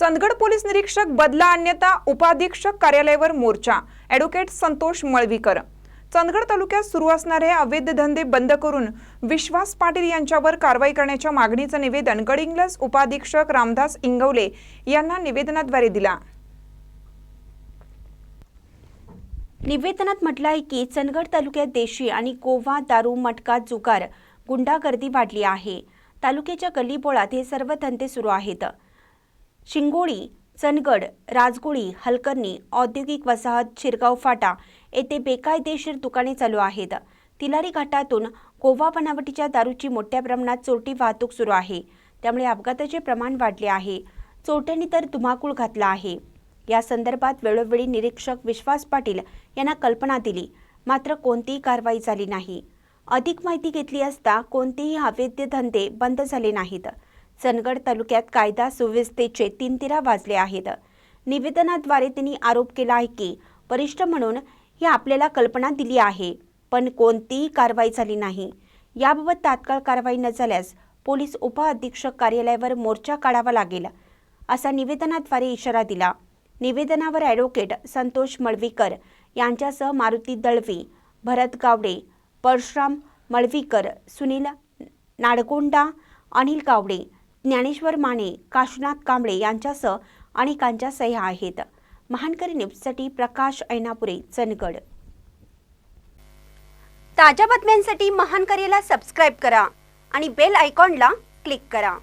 Chandgad police निरीक्षक बदला अन्यथा उपाधीक्षक कार्यालयावर मोर्चा. ॲडव्होकेट संतोष मळवीकर. चंदगड तालुक्यात सुरू असणारे अवैध धंदे बंद करून विश्वास पाटील यांच्यावर कारवाई करण्याच्या मागणीचं निवेदन गडिंग्लस उपाधीक्षक रामदास इंगवले यांना निवेदनाद्वारे दिला. निवेदनात म्हटलं आहे की चंदगड तालुक्यात देशी आणि गोवा दारू मटका जुगार गुंडागर्दी वाढली आहे. तालुक्याच्या गल्लीबोळात हे सर्व धंदे सुरू आहेत. शिंगोळी चनगड राजगोळी हलकर्णी औद्योगिक वसाहत शिरगाव फाटा येथे बेकायदेशीर दुकाने चालू आहेत. तिलारी घाटातून गोवा बनावटीच्या दारूची मोठ्या प्रमाणात चोरटी वाहतूक सुरू आहे. त्यामुळे अपघाताचे प्रमाण वाढले आहे. चोरट्यांनी तर धुमाकूळ घातला आहे. या संदर्भात वेळोवेळी निरीक्षक विश्वास पाटील यांना कल्पना दिली. मात्र कोणतीही कारवाई झाली नाही. अधिक माहिती घेतली असता कोणतेही अवैध धंदे बंद झाले नाहीत. चंदगड तालुक्यात कायदा सुव्यवस्थेचे तीन तिरा वाजले आहेत. निवेदनाद्वारे त्यांनी आरोप केला आहे की वरिष्ठ म्हणून ही आपल्याला कल्पना दिली आहे पण कोणतीही कारवाई झाली नाही. याबाबत तात्काळ कारवाई न झाल्यास पोलीस उपअधीक्षक कार्यालयावर मोर्चा काढावा लागेल असा निवेदनाद्वारे इशारा दिला. निवेदनावर ॲडव्होकेट संतोष मळवीकर यांच्यासह मारुती दळवी भरत गावडे परशुराम मळवीकर सुनील नाडगोंडा अनिल गावडे ज्ञानेश्वर माने काशुनाथ कांबळे यांच्यासह अनेकांच्या सह्या आहेत. महानकरी न्यूजसाठी प्रकाश ऐनापुरे चंदगड. ताज्या बातम्यांसाठी महानकरीला सबस्क्राईब करा आणि बेल आयकॉनला क्लिक करा.